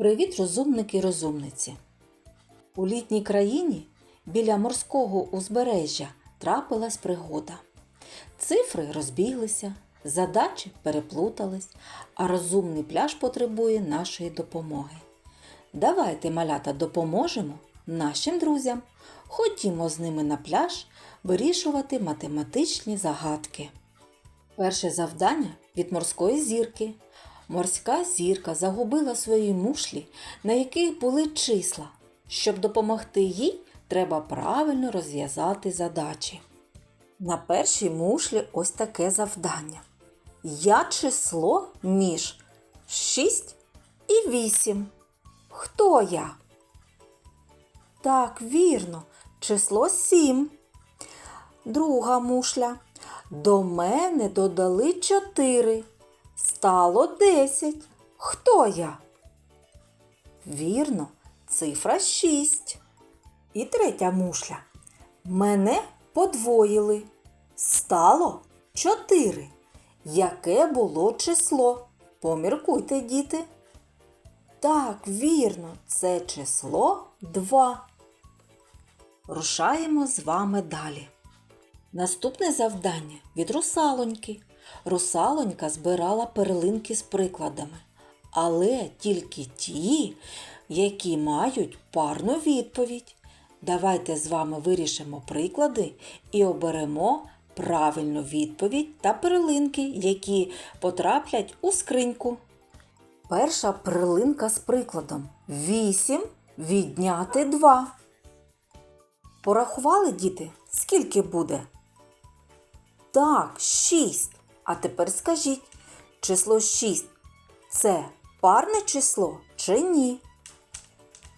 Привіт, розумники і розумниці! У літній країні біля морського узбережжя трапилась пригода. Цифри розбіглися, задачі переплутались, а розумний пляж потребує нашої допомоги. Давайте, малята, допоможемо нашим друзям. Ходімо з ними на пляж вирішувати математичні загадки. Перше завдання від морської зірки. Морська зірка загубила свої мушлі, на яких були числа. Щоб допомогти їй, треба правильно розв'язати задачі. На першій мушлі ось таке завдання. Я число між 6 і 8. Хто я? Так, вірно, число 7. Друга мушля. До мене додали 4. Стало 10. Хто я? Вірно, цифра 6. І третя мушля. Мене подвоїли. Стало 4. Яке було число? Поміркуйте, діти. Так, вірно, це число 2. Рушаємо з вами далі. Наступне завдання від русалоньки. Русалонька збирала перлинки з прикладами, але тільки ті, які мають парну відповідь. Давайте з вами вирішимо приклади і оберемо правильну відповідь та перлинки, які потраплять у скриньку. Перша перлинка з прикладом 8 відняти 2. Порахували, діти, скільки буде? Так, 6. А тепер скажіть, число 6 це парне число чи ні?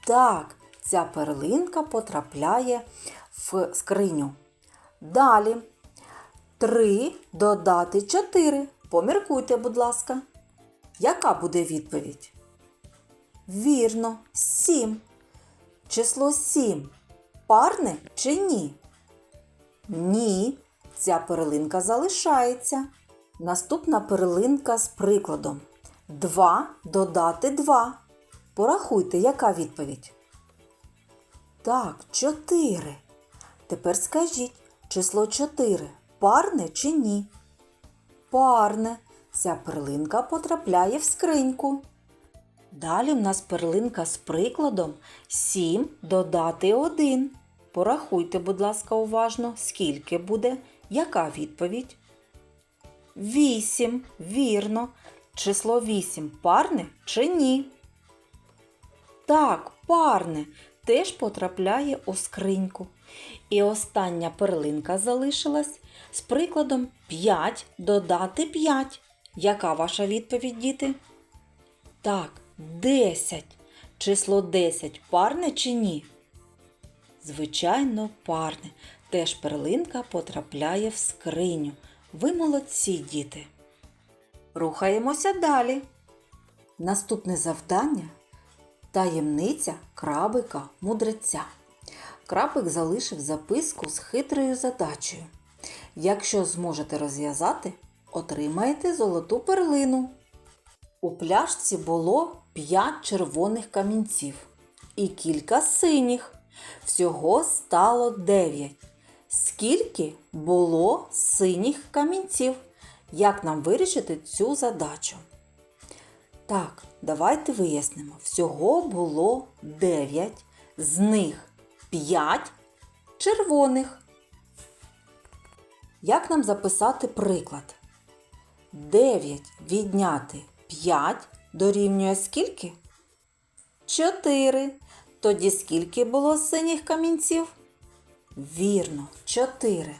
Так, ця перлинка потрапляє в скриню. Далі 3 додати 4. Поміркуйте, будь ласка. Яка буде відповідь? Вірно, 7. Число 7 парне чи ні? Ні, ця перлинка залишається. Наступна перлинка з прикладом. 2 додати 2. Порахуйте, яка відповідь? Так, 4. Тепер скажіть, число 4 парне чи ні? Парне. Ця перлинка потрапляє в скриньку. Далі в нас перлинка з прикладом 7 додати 1. Порахуйте, будь ласка, уважно, скільки буде, яка відповідь? 8. Вірно. Число 8 парне чи ні? Так, парне теж потрапляє у скриньку. І остання перлинка залишилась з прикладом 5 додати 5. Яка ваша відповідь, діти? Так, 10. Число 10 парне чи ні? Звичайно, парне. Теж перлинка потрапляє в скриню. Ви молодці, діти. Рухаємося далі. Наступне завдання таємниця крабика мудреця. Крабик залишив записку з хитрою задачею. Якщо зможете розв'язати, отримаєте золоту перлину. У пляшці було 5 червоних камінців і кілька синіх. Всього стало 9. Скільки було синіх камінців? Як нам вирішити цю задачу? Так, давайте вияснимо. Всього було 9, з них 5 червоних. Як нам записати приклад? 9 відняти 5 дорівнює скільки? 4. Тоді скільки було синіх камінців? Вірно, 4.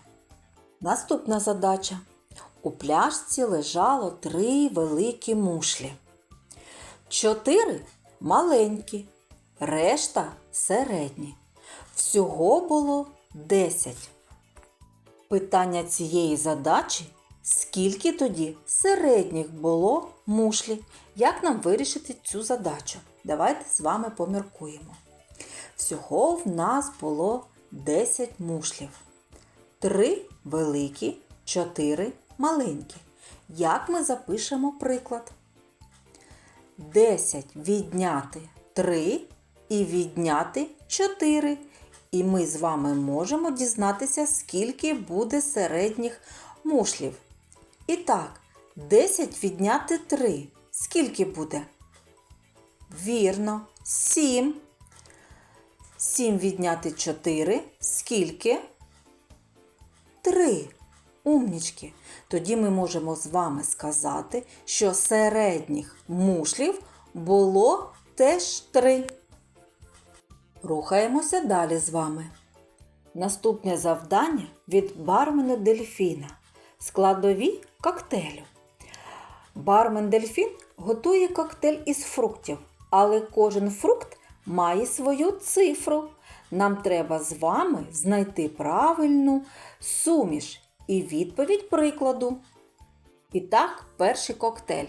Наступна задача. У пляшці лежало три великі мушлі. Чотири маленькі, решта середні. Всього було 10. Питання цієї задачі скільки тоді середніх було мушлі? Як нам вирішити цю задачу? Давайте з вами поміркуємо. Всього в нас було 10 мушлів. 3 великі, 4 маленькі. Як ми запишемо приклад? 10 відняти 3 і відняти 4. І ми з вами можемо дізнатися, скільки буде середніх мушлів. І так, 10 відняти 3. Скільки буде? Вірно, 7. 7 відняти 4. Скільки? 3. Умнічки. Тоді ми можемо з вами сказати, що середніх мушлів було теж 3. Рухаємося далі з вами. Наступне завдання від бармена дельфіна. Складові коктейлю. Бармен дельфін готує коктейль із фруктів, але кожен фрукт має свою цифру. Нам треба з вами знайти правильну суміш і відповідь прикладу. І так, перший коктейль.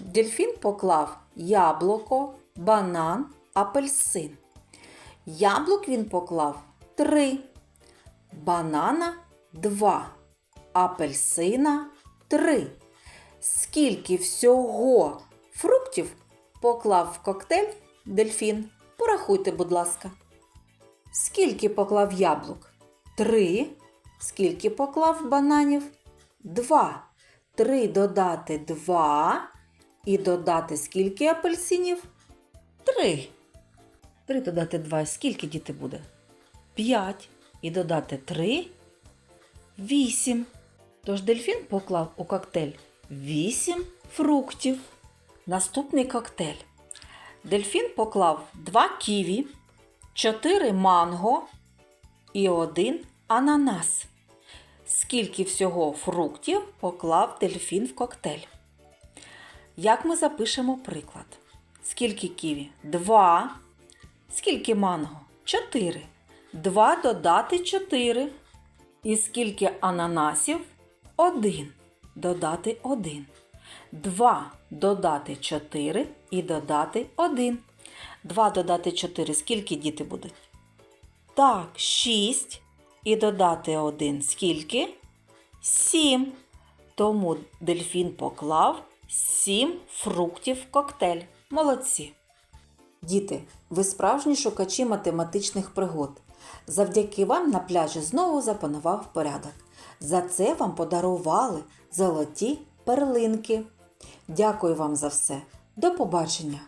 Дельфін поклав яблуко, банан, апельсин. Яблук він поклав 3, банана 2, апельсина 3. Скільки всього фруктів поклав в коктейль дельфін? Порахуйте, будь ласка. Скільки поклав яблук? 3. Скільки поклав бананів? 2. 3 додати 2 і додати скільки апельсинів? 3. 3 додати 2. Скільки діти буде? 5. І додати 3 8. Тож дельфін поклав у коктейль 8 фруктів. Наступний коктейль. Дельфін поклав 2 ківі, 4 манго і 1 ананас. Скільки всього фруктів поклав дельфін в коктейль? Як ми запишемо приклад? Скільки ківі? 2. Скільки манго? 4. 2 додати 4. І скільки ананасів? 1. Додати 1. 2 додати 4 і додати 1. 2 додати 4. Скільки діти будуть? Так, 6. І додати 1. Скільки? 7. Тому дельфін поклав 7 фруктів в коктейль. Молодці! Діти, ви справжні шукачі математичних пригод. Завдяки вам на пляжі знову запанував порядок. За це вам подарували золоті перлинки. Дякую вам за все. До побачення!